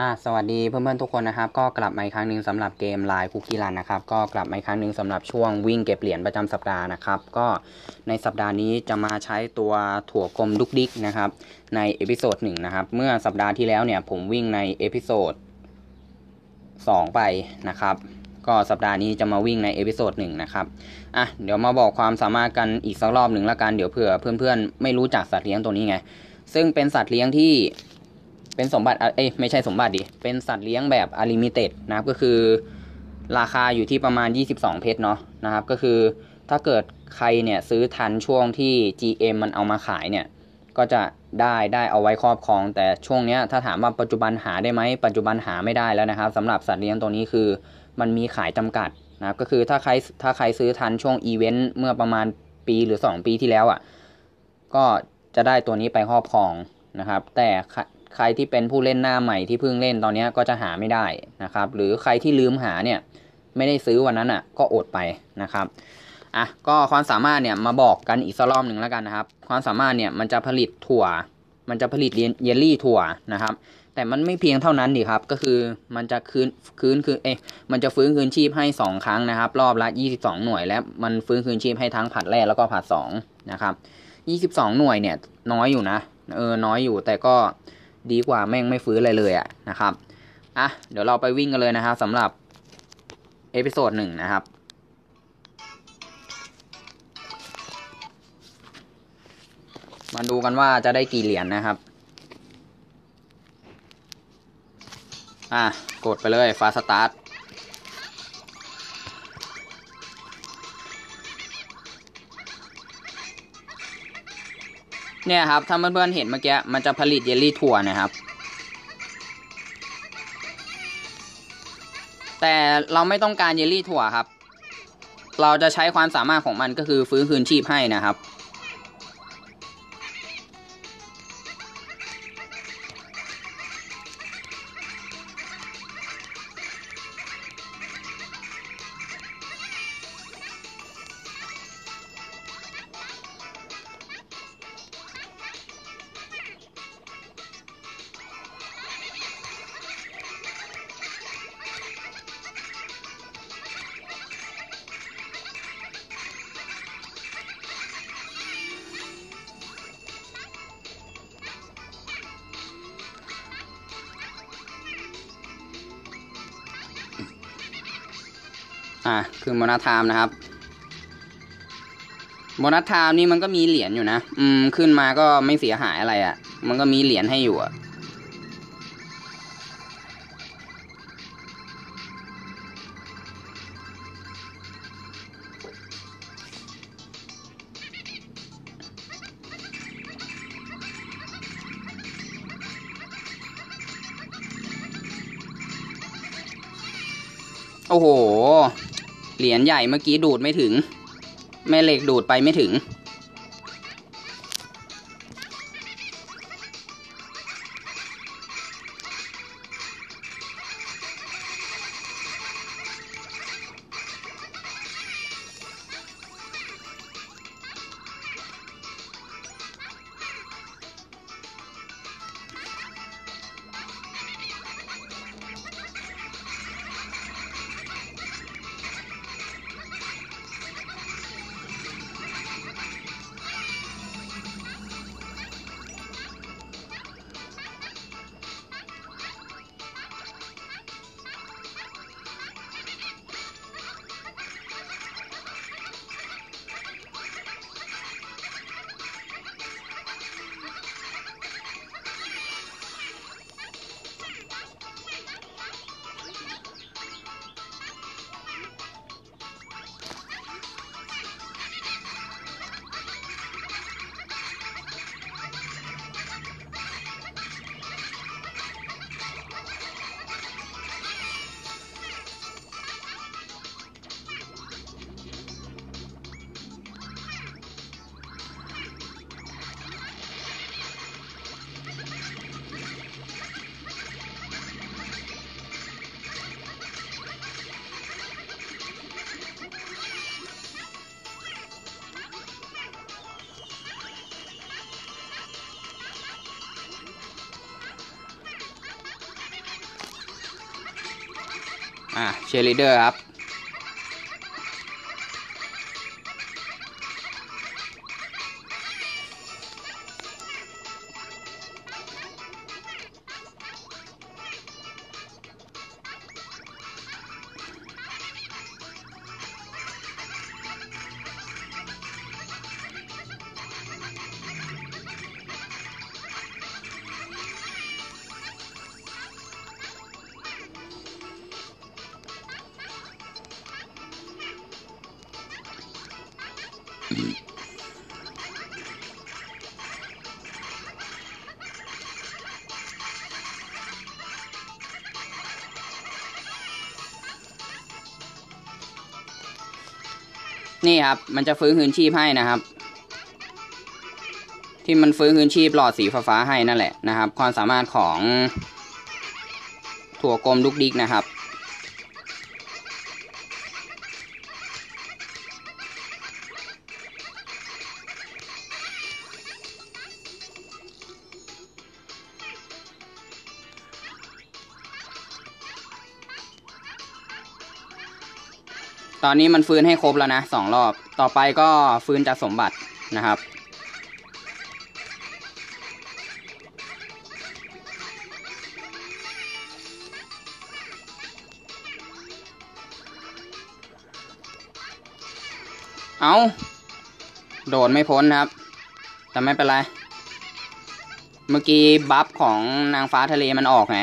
อ่าสวัสดีเพื่อนๆทุกคนนะครับ ก็กลับมาอีกครั้งหนึ่งสำหรับเกมลายคุกกี้รันนะครับ ก็กลับมาอีกครั้งหนึ่งสำหรับช่วงวิ่งเก็บเหรียญประจำสัปดาห์นะครับ ก็ในสัปดาห์นี้จะมาใช้ตัวถั่วกลมดุกดิกนะครับ ในเอพิโซดหนึ่งนะครับ เมื่อสัปดาห์ที่แล้วเนี่ยผมวิ่งในเอพิโซดสองไปนะครับ ก็สัปดาห์นี้จะมาวิ่งในเอพิโซดหนึ่งนะครับอะเดี๋ยวมาบอกความสามารถกันอีกสักรอบหนึ่งละกันเดี๋ยวเผื่อเพื่อนๆไม่รู้จักสัตว์เลี้ยงตัวนี้ไง ซึ่งเป็นสัตว์เลี้ยงที่ เป็นสมบัติเอ้ยไม่ใช่สมบัติดิ เป็นสัตว์เลี้ยงแบบอลิมิเต็ดนะครับ ก็คือราคาอยู่ที่ประมาณ 22 เพชรเนาะนะครับ ก็คือถ้าเกิดใครเนี่ยซื้อทันช่วงที่ GM มันเอามาขายเนี่ย ก็จะได้ได้เอาไว้ครอบครอง แต่ช่วงเนี้ยถ้าถามว่าปัจจุบันหาได้ไหมปัจจุบันหาไม่ได้แล้วนะครับสำหรับสัตว์เลี้ยงตัวนี้คือมันมีขายจำกัดนะครับ ก็คือถ้าใครถ้าใครซื้อทันช่วงอีเวนต์เมื่อประมาณปีหรือ 2 ปีที่แล้วอะ่ะก็จะได้ตัวนี้ไปครอบครองนะครับ แต่ ใครที่เป็นผู้เล่นหน้าใหม่ที่เพิ่งเล่นตอนนี้ก็จะหาไม่ได้นะครับ หรือใครที่ลืมหาเนี่ยไม่ได้ซื้อวันนั้นอะ ก็อดไปนะครับอะก็ความสามารถเนี่ยมาบอกกันอีกสักรอบหนึ่งแล้วกันนะครับ ความสามารถเนี่ยมันจะผลิตถั่ว มันจะผลิตเยลลี่ถั่วนะครับ แต่มันไม่เพียงเท่านั้นดิครับ ก็คือมันจะคืนคืนคือเอ๊ะมันจะฟื้นคืนชีพให้ 2 ครั้งนะครับ รอบละ 22 หน่วย และมันฟื้นคืนชีพให้ทั้งผัดแรกแล้วก็ผัด2นะครับ22 หน่วยเนี่ยน้อยอยู่นะเออน้อยอยู่แต่ก็ ดีกว่าแม่งไม่ฟื้นอะไรเลยอะนะครับอะเดี๋ยวเราไปวิ่งกันเลยนะครับสำหรับเอพิโซดหนึ่งนะครับมาดูกันว่าจะได้กี่เหรียญนนะครับ อะ กดไปเลยฟาสตาร์ท เนี่ยครับถ้าเพื่อนๆเห็นเมื่อกี้มันจะผลิตเยลลี่ถั่วนะครับ แต่เราไม่ต้องการเยลลี่ถั่วครับ เราจะใช้ความสามารถของมันก็คือฟื้นคืนชีพให้นะครับ อะคือโมนาทามนะครับโมนาทามนี่มันก็มีเหรียญอยู่นะ อืม ขึ้นมาก็ไม่เสียหายอะไรอะ่ะ มันก็มีเหรียญให้อยู่อะ่ะโอ้โห เหรียญใหญ่เมื่อกี้ดูดไม่ถึง แม่เหล็กดูดไปไม่ถึง อะเชลิเดอร์ครับ นี่ครับ มันจะฟื้นคืนชีพให้นะครับ ที่มันฟื้นคืนชีพหลอดสีฟ้าให้นั่นแหละนะครับ ความสามารถของถั่วกลมลูกดิกนะครับ ตอนนี้มันฟื้นให้ครบแล้วนะสองรอบ ต่อไปก็ฟื้นจากสมบัตินะครับ เอาโดดไม่พ้นครับ แต่ไม่เป็นไร เมื่อกี้บัฟของนางฟ้าทะเลมันออกไง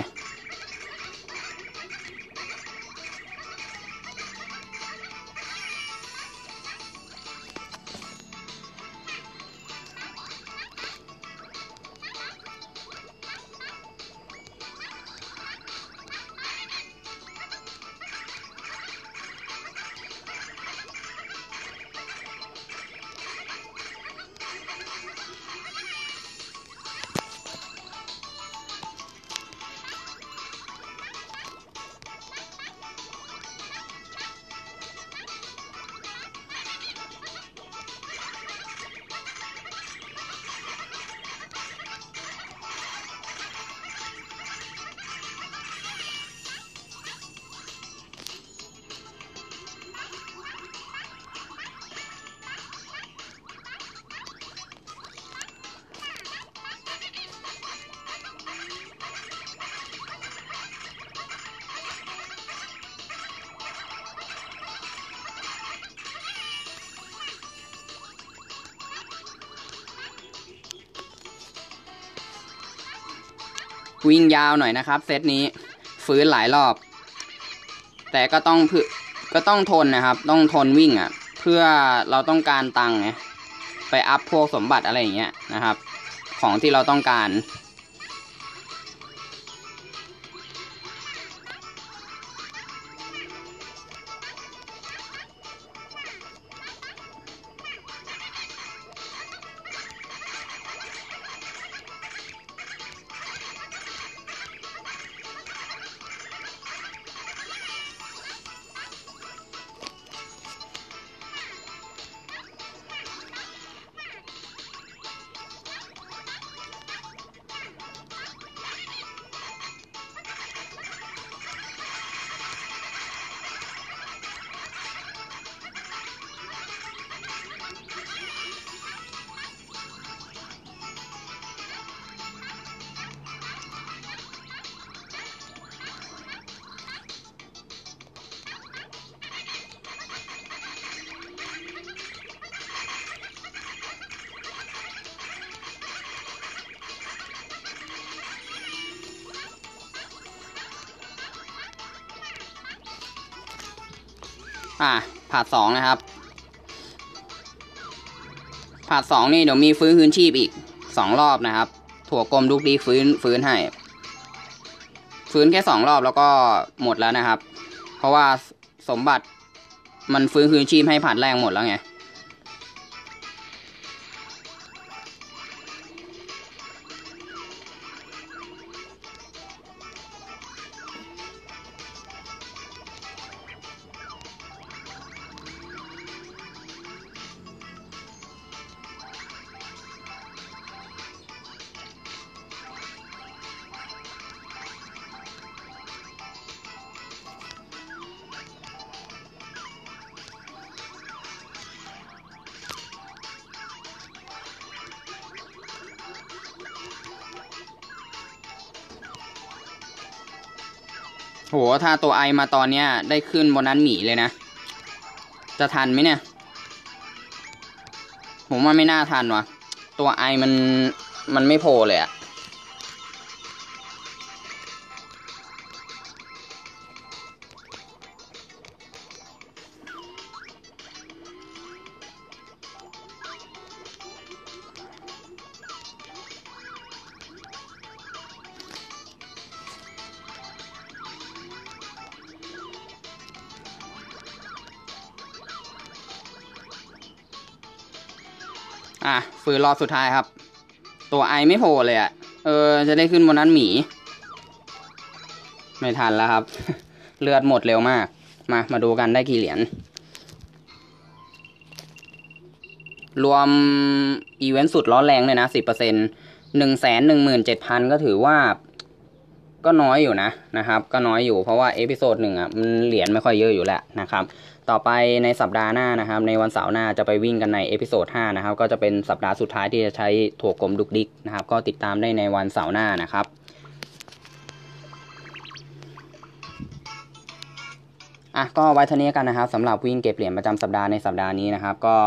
วิ่งยาวหน่อยนะครับ เซตนี้ฟื้นหลายรอบ แต่ก็ต้องพึก็ต้องทนนะครับ ต้องทนวิ่งอะ เพื่อเราต้องการตังค์ไงไปอัพพวกสมบัติอะไรอย่างเงี้ยนะครับ ของที่เราต้องการ อะผาดสองนะครับผาดสองนี่เดี๋ยวมีฟื้นคืนชีพอีกสองรอบนะครับ ถั่วกลมลูกดีฟื้นฟื้นให้ ฟื้นแค่สองรอบแล้วก็หมดแล้วนะครับ เพราะว่าสมบัติมันฟื้นคืนชีพให้ผ่านแรงหมดแล้วไง โหถ้าตัวไอมาตอนเนี้ย ได้ขึ้นบนนั้นหมีเลยนะ จะทันไหมเนี่ย ผมว่าไม่น่าทันวะตัวไอมันมันไม่โผล่เลยอะ อะฝืนรอบสุดท้ายครับ ตัวไอไม่โผล่เลยอะ่ะ เออ จะได้ขึ้นบนนั้นหมี ไม่ทันแล้วครับ เลือดหมดเร็วมาก มา มาดูกันได้กี่เหรียญ รวมอีเวนต์สุดร้อนแรงเลยนะสิบเปอร์เซ็นต์หนึ่งแสนหนึ่งหมื่นเจ็ดพันก็ถือว่า ก็น้อยอยู่นะนะครับ ก็น้อยอยู่เพราะว่าเอพิโซดหนึ่งอะมันเหรียญไม่ค่อยเยอะอยู่แล้วนะครับ ต่อไปในสัปดาห์หน้านะครับ ในวันเสาร์หน้าจะไปวิ่งกันในเอพิโซด5นะครับ ก็จะเป็นสัปดาห์สุดท้ายที่จะใช้ถั่วกลมดุกดิกนะครับ ก็ติดตามได้ในวันเสาร์หน้านะครับอะก็ไว้เท่านี้กันนะครับสำหรับวิ่งเก็บเหรียญประจำสัปดาห์ในสัปดาห์นี้นะครับ ก็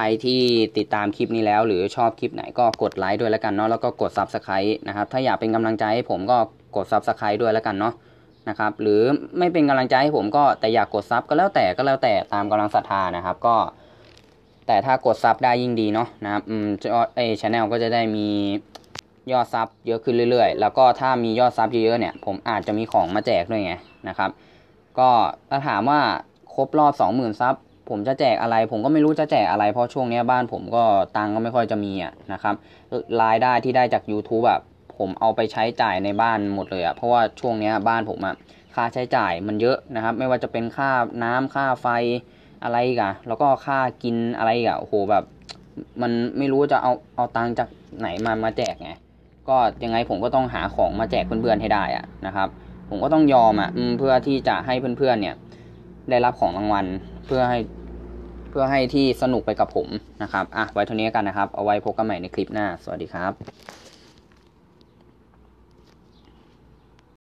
รที่ติดตามคลิปนี้แล้ว หรือชอบคลิปไหนก็กดไลค์ด้วยแล้วกันเนาะแล้วก็กด Subscribe นะครับถ้าอยากเป็นกำลังใจให้ผมก็กด Subscribe ด้วยแล้วกันเนาะนะครับหรือไม่เป็นกำลังใจให้ผมก็แต่อยากกดซับก็แล้วแต่ก็แล้วแต่ตามกำลังศรัทธานะครับก็ แต่ถ้ากดซับได้ยิ่งดีเนาะนะครับอืมเอชแนลก็จะได้มียอดซับเยอะขึ้นเรื่อยๆ แล้วก็ถ้ามียอดซับเยอะๆเนี่ย ผมอาจจะมีของมาแจกด้วยไงนะครับ ก็ถ้าถามว่าครบรอบสองหมื่นซับ ผมจะแจกอะไร ผมก็ไม่รู้จะแจกอะไร เพราะช่วงนี้บ้านผมก็ตังก็ไม่ค่อยจะมีอะนะครับรายได้ที่ได้จาก YouTube แบบผมเอาไปใช้จ่ายในบ้านหมดเลยอะเพราะว่าช่วงนี้บ้านผมอะค่าใช้จ่ายมันเยอะนะครับ ไม่ว่าจะเป็นค่าน้ำค่าไฟอะไรกันแล้วก็ค่ากินอะไรกันโอ้โหแบบมันไม่รู้จะเอาเอาตังจากไหนมามาแจกไงก็ยังไงผมก็ต้องหาของมาแจกเพื่อนๆให้ได้อะนะครับ ผมก็ต้องยอมอะเพื่อที่จะให้เพื่อนๆเนี่ย ได้รับของรางวัลเพื่อให้ เพื่อให้ที่สนุกไปกับผมนะครับอะไว้เท่านี้กันนะครับ เอาไว้พบกันใหม่ในคลิปหน้า สวัสดีครับ